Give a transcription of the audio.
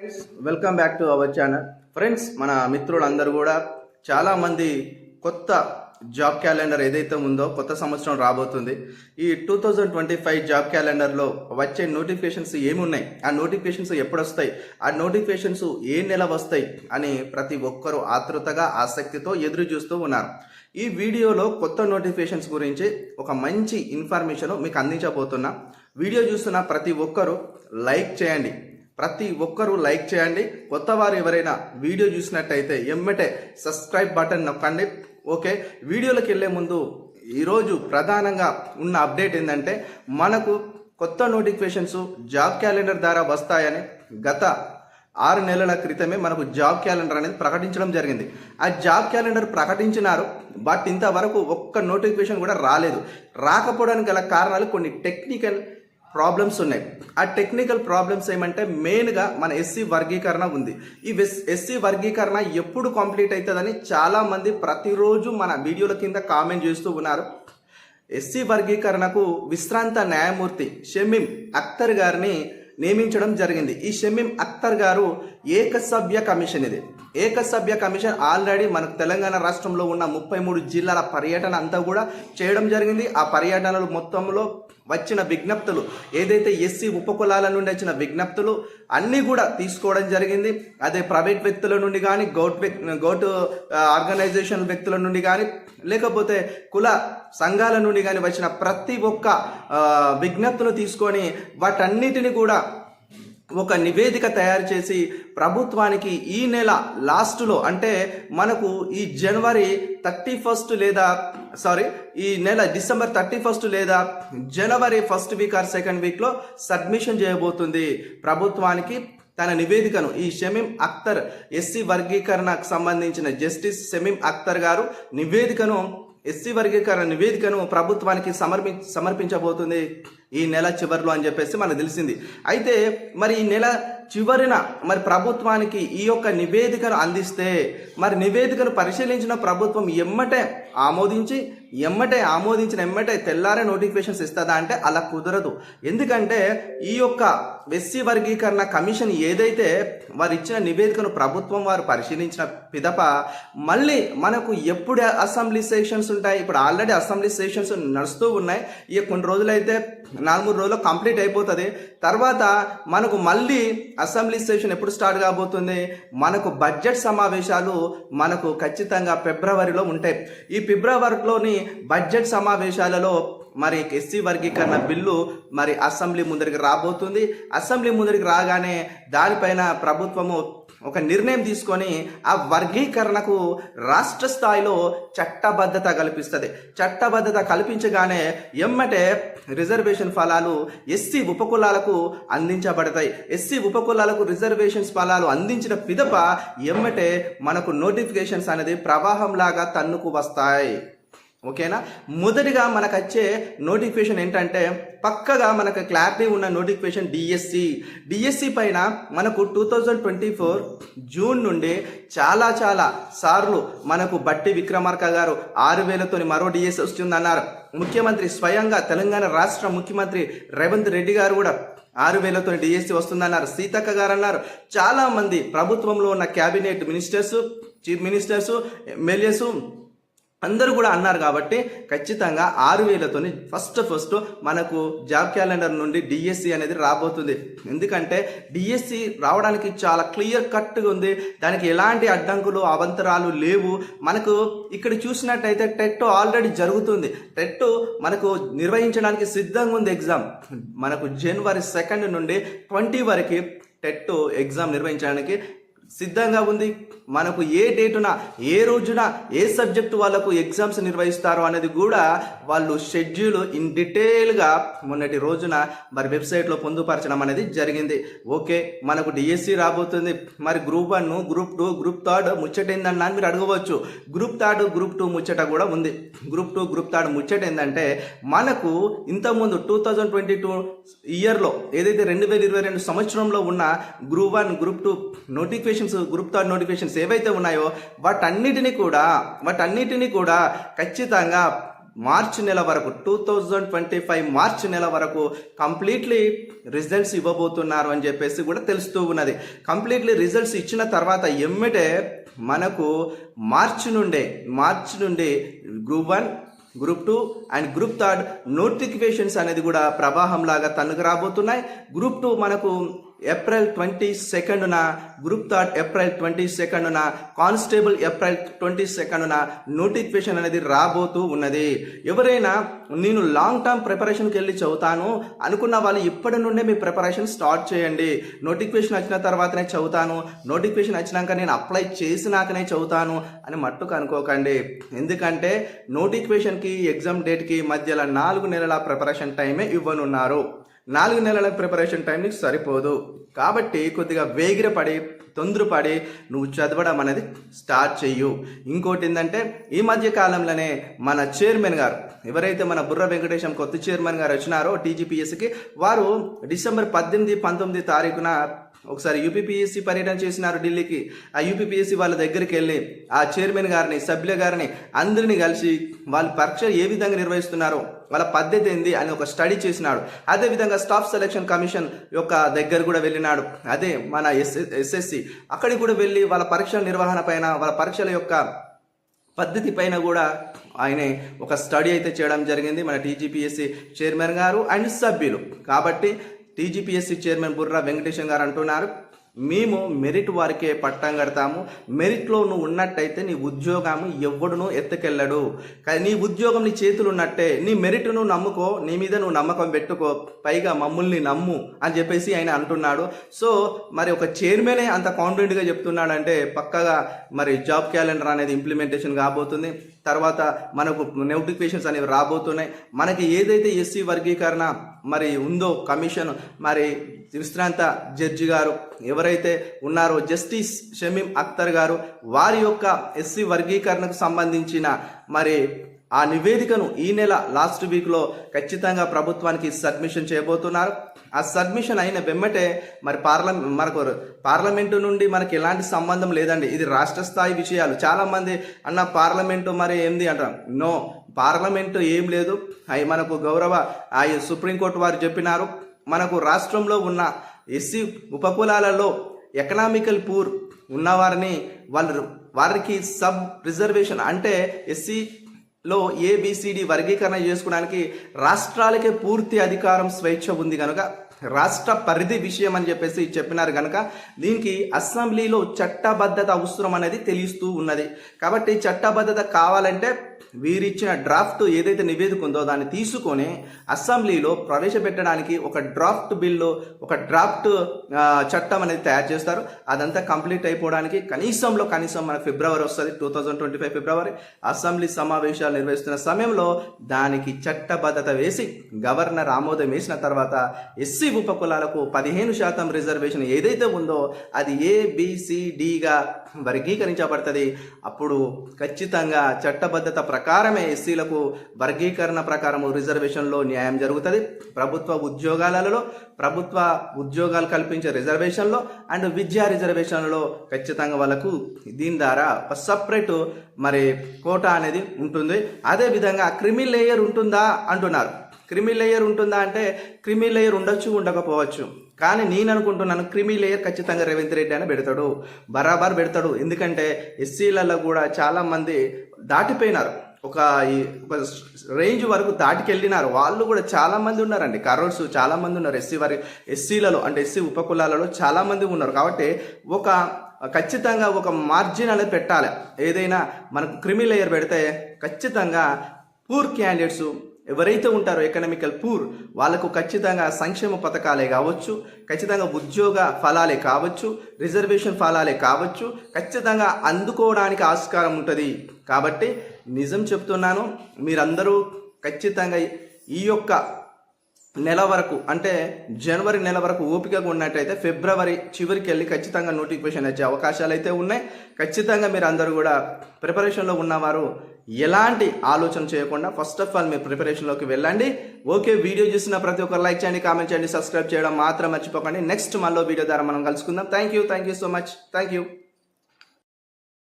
Friends welcome back to our channel friends మన మిత్రులందరూ కూడా చాలామంది కొత్త జాబ్ క్యాలెండర్ ఏదైతే ఉందో కొత్త సంవత్సరం రాబోతుంది. ఈ two thousand twenty five job క్యాలెండర్లో వచ్చే నోటిఫికేషన్స్ ఏమున్నాయి? ఆ నోటిఫికేషన్స్ ఎప్పుడు వస్తాయి ఆ నోటిఫికేషన్స్ ఏ నెల వస్తాయి? అని ప్రతి ఒక్కరూ ఆతృతగా ఆసక్తితో ఎదురు చూస్తూ ఉన్నారు. ఈ వీడియోలో కొత్త నోటిఫికేషన్స్ గురించి ఒక మంచి ఇన్ఫర్మేషన్ మీకు అందించబోతున్నా. వీడియో చూస్తున్న ప్రతి ఒక్కరూ లైక్ చేయండి. ప్రతి ఒక్కరూ లైక్ చేయండి. కొత్త వారు ఎవరైనా వీడియో చూసినట్టయితే ఎమ్మటే సబ్స్క్రైబ్ బటన్ నొక్కండి. ఓకే? వీడియోలోకి వెళ్ళే ముందు ఈరోజు ప్రధానంగా ఉన్న అప్డేట్ ఏంటంటే మనకు కొత్త నోటిఫికేషన్స్ జాబ్ క్యాలెండర్ ద్వారా వస్తాయని గత ఆరు నెలల క్రితమే మనకు జాబ్ క్యాలెండర్ అనేది ప్రకటించడం జరిగింది. ఆ జాబ్ క్యాలెండర్ ప్రకటించినారు బట్ ఇంతవరకు ఒక్క నోటిఫికేషన్ కూడా రాలేదు. రాకపోవడానికి గల కారణాలు కొన్ని టెక్నికల్ ప్రాబ్లమ్స్ ఉన్నాయి. ఆ టెక్నికల్ ప్రాబ్లమ్స్ ఏమంటే మెయిన్గా మన ఎస్సీ వర్గీకరణ ఉంది. ఈ ఎస్సీ వర్గీకరణ ఎప్పుడు కంప్లీట్ అవుతుందని చాలామంది ప్రతిరోజు మన వీడియోల కింద కామెంట్ చేస్తూ ఉన్నారు. ఎస్సీ వర్గీకరణకు విశ్రాంత న్యాయమూర్తి షమీం అఖ్తర్ గారిని నియమించడం జరిగింది. ఈ షమీం అఖ్తర్ గారు ఏకసభ్య కమిషన్ ఇది. ఏకసభ్య కమిషన్ ఆల్రెడీ మనకు తెలంగాణ రాష్ట్రంలో ఉన్న ముప్పై మూడు జిల్లాల పర్యటన అంతా కూడా చేయడం జరిగింది. ఆ పర్యటనలు మొత్తంలో వచ్చిన విజ్ఞప్తులు ఏదైతే ఎస్సీ ఉపకులాల నుండి వచ్చిన విజ్ఞప్తులు అన్నీ కూడా తీసుకోవడం జరిగింది. అదే ప్రైవేట్ వ్యక్తుల నుండి కానీ గౌట్ గౌట్ ఆర్గనైజేషన్ వ్యక్తుల నుండి కానీ లేకపోతే కుల సంఘాల నుండి కానీ వచ్చిన ప్రతి ఒక్క విజ్ఞప్తులు తీసుకొని వాటన్నిటిని కూడా ఒక నివేదిక తయారు చేసి ప్రభుత్వానికి ఈ నెల లాస్ట్లో అంటే మనకు ఈ జనవరి థర్టీ ఫస్ట్ లేదా సారీ ఈ నెల డిసెంబర్ థర్టీ ఫస్ట్ లేదా జనవరి ఫస్ట్ వీక్ ఆర్ సెకండ్ వీక్లో సబ్మిషన్ చేయబోతుంది. ప్రభుత్వానికి తన నివేదికను ఈ షమీం అఖ్తర్ ఎస్సీ వర్గీకరణకు సంబంధించిన జస్టిస్ షమీం అఖ్తర్ గారు నివేదికను ఎస్సీ వర్గీకరణ నివేదికను ప్రభుత్వానికి సమర్పి సమర్పించబోతుంది. ఈ నెల చివరిలో అని చెప్పేసి మనకు తెలిసింది. అయితే మరి ఈ నెల చివరిన మరి ప్రభుత్వానికి ఈ యొక్క నివేదికను అందిస్తే మరి నివేదికను పరిశీలించిన ప్రభుత్వం ఎమ్మటే ఆమోదించి ఎమ్మటే ఆమోదించిన ఎమ్మటే తెల్లారే నోటిఫికేషన్స్ ఇస్తుందా అంటే అలా కుదరదు. ఎందుకంటే ఈ యొక్క ఎస్సీ వర్గీకరణ కమిషన్ ఏదైతే వారు ఇచ్చిన నివేదికను ప్రభుత్వం వారు పరిశీలించిన పిదప మళ్ళీ మనకు ఎప్పుడు అసెంబ్లీ సెషన్స్ ఉంటాయి. ఇప్పుడు ఆల్రెడీ అసెంబ్లీ సెషన్స్ నడుస్తూ ఉన్నాయి. ఇక కొన్ని రోజులైతే నాలుగు మూడు రోజుల్లో కంప్లీట్ అయిపోతుంది. తర్వాత మనకు మళ్ళీ అసెంబ్లీ సెషన్ ఎప్పుడు స్టార్ట్ కాబోతుంది? మనకు బడ్జెట్ సమావేశాలు మనకు ఖచ్చితంగా ఫిబ్రవరిలో ఉంటాయి. ఈ ఫిబ్రవరిలోని బడ్జెట్ సమావేశాలలో మరి ఎస్సీ వర్గీకరణ బిల్లు మరి అసెంబ్లీ ముందరికి రాబోతుంది. అసెంబ్లీ ముందరికి రాగానే దానిపైన ప్రభుత్వము ఒక నిర్ణయం తీసుకొని ఆ వర్గీకరణకు రాష్ట్ర స్థాయిలో చట్టబద్ధత కల్పిస్తుంది. చట్టబద్ధత కల్పించగానే ఎమ్మటే రిజర్వేషన్ ఫలాలు ఎస్సీ ఉపకులాలకు అందించబడతాయి. ఎస్సీ ఉపకులాలకు రిజర్వేషన్స్ ఫలాలు అందించిన పిదప ఎమ్మటే మనకు నోటిఫికేషన్స్ అనేది ప్రవాహంలాగా తన్నుకు వస్తాయి. ఓకేనా? మొదటిగా మనకు వచ్చే నోటిఫికేషన్ ఏంటంటే పక్కగా మనకు క్లారిటీ ఉన్న నోటిఫికేషన్ డిఎస్సి డిఎస్సి పైన మనకు two thousand twenty four June నుండి చాలా చాలా సార్లు మనకు బట్టి విక్రమార్క గారు ఆరు వేలతోని మరో డిఎస్సి వస్తుందన్నారు. ముఖ్యమంత్రి స్వయంగా తెలంగాణ రాష్ట్ర ముఖ్యమంత్రి రేవంత్ రెడ్డి గారు కూడా ఆరు వేలతో డిఎస్సి వస్తుందన్నారు. సీతక్క గారు అన్నారు చాలా మంది ప్రభుత్వంలో ఉన్న cabinet ministers chief ministers MLAs అందరూ కూడా అన్నారు కాబట్టి ఖచ్చితంగా ఆరు వేలతోని ఫస్ట్ ఫస్ట్ మనకు జాబ్ క్యాలెండర్ నుండి డిఎస్సి అనేది రాబోతుంది. ఎందుకంటే డిఎస్సి రావడానికి చాలా క్లియర్ కట్గా ఉంది. దానికి ఎలాంటి అడ్డంకులు అవంతరాలు లేవు. మనకు ఇక్కడ చూసినట్టయితే టెట్ ఆల్రెడీ జరుగుతుంది. టెట్ మనకు నిర్వహించడానికి సిద్ధంగా ఉంది ఎగ్జామ్. మనకు జనవరి సెకండ్ నుండి ట్వంటీ వరకు టెట్ ఎగ్జామ్ నిర్వహించడానికి సిద్ధంగా ఉంది. మనకు ఏ డేటున ఏ రోజున ఏ సబ్జెక్టు వాళ్ళకు ఎగ్జామ్స్ నిర్వహిస్తారు అనేది కూడా వాళ్ళు షెడ్యూల్ ఇన్ డీటెయిల్గా మొన్నటి రోజున మరి వెబ్సైట్లో పొందుపరచడం అనేది జరిగింది. ఓకే మనకు డిఎస్సి రాబోతుంది. మరి group one group two group third ముచ్చట ఏందన్నా మీరు అడగవచ్చు. గ్రూప్ థర్డ్ గ్రూప్ టూ ముచ్చట కూడా ఉంది. గ్రూప్ టూ గ్రూప్ థర్డ్ ముచ్చట ఏంటంటే మనకు ఇంతకుముందు టూ థౌజండ్ ట్వంటీ టూ ఇయర్లో ఏదైతే రెండు వేల ఇరవై రెండు సంవత్సరంలో ఉన్న group one group two notifications group third notifications ఏవైతే ఉన్నాయో వాటన్నిటిని కూడా వాటన్నిటిని కూడా ఖచ్చితంగా మార్చ్ నెల వరకు two thousand twenty five March నెల వరకు కంప్లీట్లీ రిజల్ట్స్ ఇవ్వబోతున్నారు అని చెప్పేసి కూడా తెలుస్తూ ఉన్నది. కంప్లీట్లీ రిజల్ట్స్ ఇచ్చిన తర్వాత ఎమ్మిటే మనకు మార్చ్ నుండే మార్చ్ నుండి group one group two and group third notifications అనేది కూడా ప్రవాహం లాగా తన్నుకు రాబోతున్నాయి. గ్రూప్ టూ మనకు ఏప్రిల్ ట్వంటీ సెకండ్న గ్రూప్ థర్డ్ ఏప్రిల్ ట్వంటీ సెకండ్న కానిస్టేబుల్ ఏప్రిల్ ట్వంటీ సెకండ్న నోటిఫికేషన్ అనేది రాబోతూ ఉన్నది. ఎవరైనా నేను లాంగ్ టర్మ్ ప్రిపరేషన్కి వెళ్ళి చదువుతాను అనుకున్న వాళ్ళు ఇప్పటి నుండే మీ ప్రిపరేషన్ స్టార్ట్ చేయండి. నోటిఫికేషన్ వచ్చిన తర్వాతనే చదువుతాను. నోటిఫికేషన్ వచ్చినాక నేను అప్లై చేసినాకనే చదువుతాను అని మట్టుకు అనుకోకండి. ఎందుకంటే నోటిఫికేషన్కి ఎగ్జామ్ డేట్కి మధ్యలో నాలుగు నెలల ప్రిపరేషన్ టైమే ఇవ్వనున్నారు. నాలుగు నెలల ప్రిపరేషన్ టైం నీకు సరిపోదు. కాబట్టి కొద్దిగా వేగిరపడి తొందరపడి నువ్వు చదవడం అనేది స్టార్ట్ చెయ్యు. ఇంకోటి ఏంటంటే ఈ మధ్య కాలంలోనే మన చైర్మన్ గారు ఎవరైతే మన బుర్ర వెంకటేశం కొత్త చైర్మన్ గారు వచ్చినారో టీజీపీఎస్కి వారు డిసెంబర్ పద్దెనిమిది పంతొమ్మిది తారీఖున ఒకసారి యూపీపీఎస్సీ పర్యటన చేసినారు ఢిల్లీకి. ఆ యూపీపీఎస్సీ వాళ్ళ దగ్గరికి వెళ్ళి ఆ చైర్మన్ గారిని సభ్యుల గారిని అందరిని కలిసి వాళ్ళు పరీక్ష ఏ విధంగా నిర్వహిస్తున్నారో వాళ్ళ పద్ధతి ఏంది అని ఒక స్టడీ చేసినాడు. అదేవిధంగా స్టాఫ్ సెలక్షన్ కమిషన్ యొక్క దగ్గర కూడా వెళ్ళినాడు. అదే మన ఎస్ ఎస్ఎస్సి. అక్కడికి కూడా వెళ్ళి వాళ్ళ పరీక్షల నిర్వహణ పైన వాళ్ళ పరీక్షల యొక్క పద్ధతి పైన కూడా ఆయన ఒక స్టడీ అయితే చేయడం జరిగింది. మన టీజీపీఎస్సీ చైర్మన్ గారు అండ్ సభ్యులు. కాబట్టి టీజీపీఎస్సీ చైర్మన్ బుర్రా వెంకటేశం గారు అంటున్నారు మేము మెరిట్ వారికే పట్టం కడతాము. మెరిట్లో నువ్వు ఉన్నట్టయితే నీ ఉద్యోగం ఎవడును ఎత్తుకెళ్ళడు. కానీ నీ ఉద్యోగం నీ చేతులు ఉన్నట్టే. నీ మెరిట్ నువ్వు నమ్ముకో నీ మీద నువ్వు నమ్మకం పెట్టుకో. పైగా మమ్మల్ని నమ్ము అని చెప్పేసి ఆయన అంటున్నాడు. సో మరి ఒక చైర్మనే అంత కాన్ఫిడెంట్గా చెప్తున్నాడంటే పక్కగా మరి జాబ్ క్యాలెండర్ అనేది ఇంప్లిమెంటేషన్ కాబోతుంది. తర్వాత మనకు నోటిఫికేషన్స్ అనేవి రాబోతున్నాయి. మనకి ఏదైతే ఎస్సీ వర్గీకరణ మరి ఉందో కమిషన్ మరి విశ్రాంత జడ్జి గారు ఎవరైతే ఉన్నారో జస్టిస్ షమీం అఖ్తర్ గారు వారి యొక్క ఎస్సీ వర్గీకరణకు సంబంధించిన మరి ఆ నివేదికను ఈ నెల లాస్ట్ వీక్లో ఖచ్చితంగా ప్రభుత్వానికి సబ్మిషన్ చేయబోతున్నారు. ఆ సబ్మిషన్ అయిన వెమ్మటే మరి పార్లమెంట్ మనకు పార్లమెంటు నుండి మనకి ఎలాంటి సంబంధం లేదండి. ఇది రాష్ట్ర స్థాయి విషయాలు. చాలామంది అన్న పార్లమెంటు మరి ఏంది అంటారు. నో పార్లమెంటు ఏం లేదు. అవి మనకు గౌరవ ఆ సుప్రీంకోర్టు వారు చెప్పినారు. మనకు రాష్ట్రంలో ఉన్న ఎస్సీ ఉపకులాలలో ఎకనామికల్ పూర్ ఉన్నవారిని వాళ్ళు వారికి సబ్ రిజర్వేషన్ అంటే ఎస్సీ లో ఏబిసిడి వర్గీకరణ చేసుకోవడానికి రాష్ట్రాలకే పూర్తి అధికారం స్వేచ్ఛ ఉంది కనుక రాష్ట్ర పరిధి విషయం అని చెప్పేసి చెప్పినారు కనుక దీనికి అసెంబ్లీలో చట్టబద్ధత అవసరం అనేది తెలుస్తూ ఉన్నది. కాబట్టి చట్టబద్ధత కావాలంటే వీరిచ్చిన డ్రాఫ్ట్ ఏదైతే నివేదిక ఉందో దాన్ని తీసుకొని అసెంబ్లీలో ప్రవేశపెట్టడానికి ఒక డ్రాఫ్ట్ బిల్లు ఒక డ్రాఫ్ట్ చట్టం అనేది తయారు చేస్తారు. అదంతా కంప్లీట్ అయిపోవడానికి కనీసంలో కనీసం మన ఫిబ్రవరి వస్తుంది టూ థౌజండ్ ట్వంటీ ఫైవ్ ఫిబ్రవరి. అసెంబ్లీ సమావేశాలు నిర్వహిస్తున్న సమయంలో దానికి చట్టబద్ధత వేసి గవర్నర్ ఆమోదం వేసిన తర్వాత ఎస్సీ ఉపకులాలకు పదిహేను శాతం రిజర్వేషన్ ఏదైతే ఉందో అది ఏబిసిడిగా వర్గీకరించబడుతుంది. అప్పుడు ఖచ్చితంగా చట్టబద్ధత ప్రకారమే ఎస్సీలకు వర్గీకరణ ప్రకారము రిజర్వేషన్లో న్యాయం జరుగుతుంది. ప్రభుత్వ ఉద్యోగాలలో ప్రభుత్వ ఉద్యోగాలు కల్పించే రిజర్వేషన్లో అండ్ విద్యా రిజర్వేషన్లో ఖచ్చితంగా వాళ్ళకు దీని ద్వారా ఒక సపరేట్ మరి కోటా అనేది ఉంటుంది. అదేవిధంగా క్రిమి లేయర్ ఉంటుందా అంటున్నారు. క్రిమి లేయర్ ఉంటుందా అంటే క్రిమి లేయర్ ఉండొచ్చు ఉండకపోవచ్చు. కానీ నేను అనుకుంటున్నాను క్రిమి లేయర్ ఖచ్చితంగా రేవంత్ రెడ్డి అని పెడతాడు బరాబర్ పెడతాడు. ఎందుకంటే ఎస్సీలలో కూడా చాలామంది దాటిపోయినారు. ఒక ఈ- రేంజ్ వరకు దాటికెళ్ళినారు. వాళ్ళు కూడా చాలామంది ఉన్నారండి. కరోడ్స్ చాలామంది ఉన్నారు. ఎస్సీ వారి ఎస్సీలలో అంటే ఎస్సీ ఉపకులాలలో చాలామంది ఉన్నారు. కాబట్టి ఒక ఖచ్చితంగా ఒక మార్జిన్ అనేది పెట్టాలి. ఏదైనా మనకు క్రిమి లేయర్ పెడితే ఖచ్చితంగా పూర్ క్యాండిడేట్స్ ఎవరైతే ఉంటారో ఎకనామికల్ పూర్ వాళ్ళకు ఖచ్చితంగా సంక్షేమ పథకాలే కావచ్చు ఖచ్చితంగా ఉద్యోగ ఫలాలే కావచ్చు రిజర్వేషన్ ఫలాలే కావచ్చు ఖచ్చితంగా అందుకోవడానికి ఆస్కారం ఉంటుంది. కాబట్టి నిజం చెప్తున్నాను మీరందరూ ఖచ్చితంగా ఈ యొక్క నెల వరకు అంటే జనవరి నెల వరకు ఓపికగా ఉన్నట్టయితే ఫిబ్రవరి చివరికి వెళ్ళి ఖచ్చితంగా నోటిఫికేషన్ వచ్చే అవకాశాలు అయితే ఉన్నాయి. ఖచ్చితంగా మీరు అందరూ కూడా ప్రిపరేషన్లో ఉన్నవారు ఎలాంటి ఆలోచన చేయకుండా ఫస్ట్ ఆఫ్ ఆల్ మీరు ప్రిపరేషన్లోకి వెళ్ళండి. ఓకే వీడియో చూసిన ప్రతి ఒక్కరు లైక్ చేయండి కామెంట్ చేయండి సబ్స్క్రైబ్ చేయడం మాత్రం మర్చిపోకండి. నెక్స్ట్ మళ్ళీ వీడియో ద్వారా మనం కలుసుకుందాం. Thank you thank you so much. Thank you.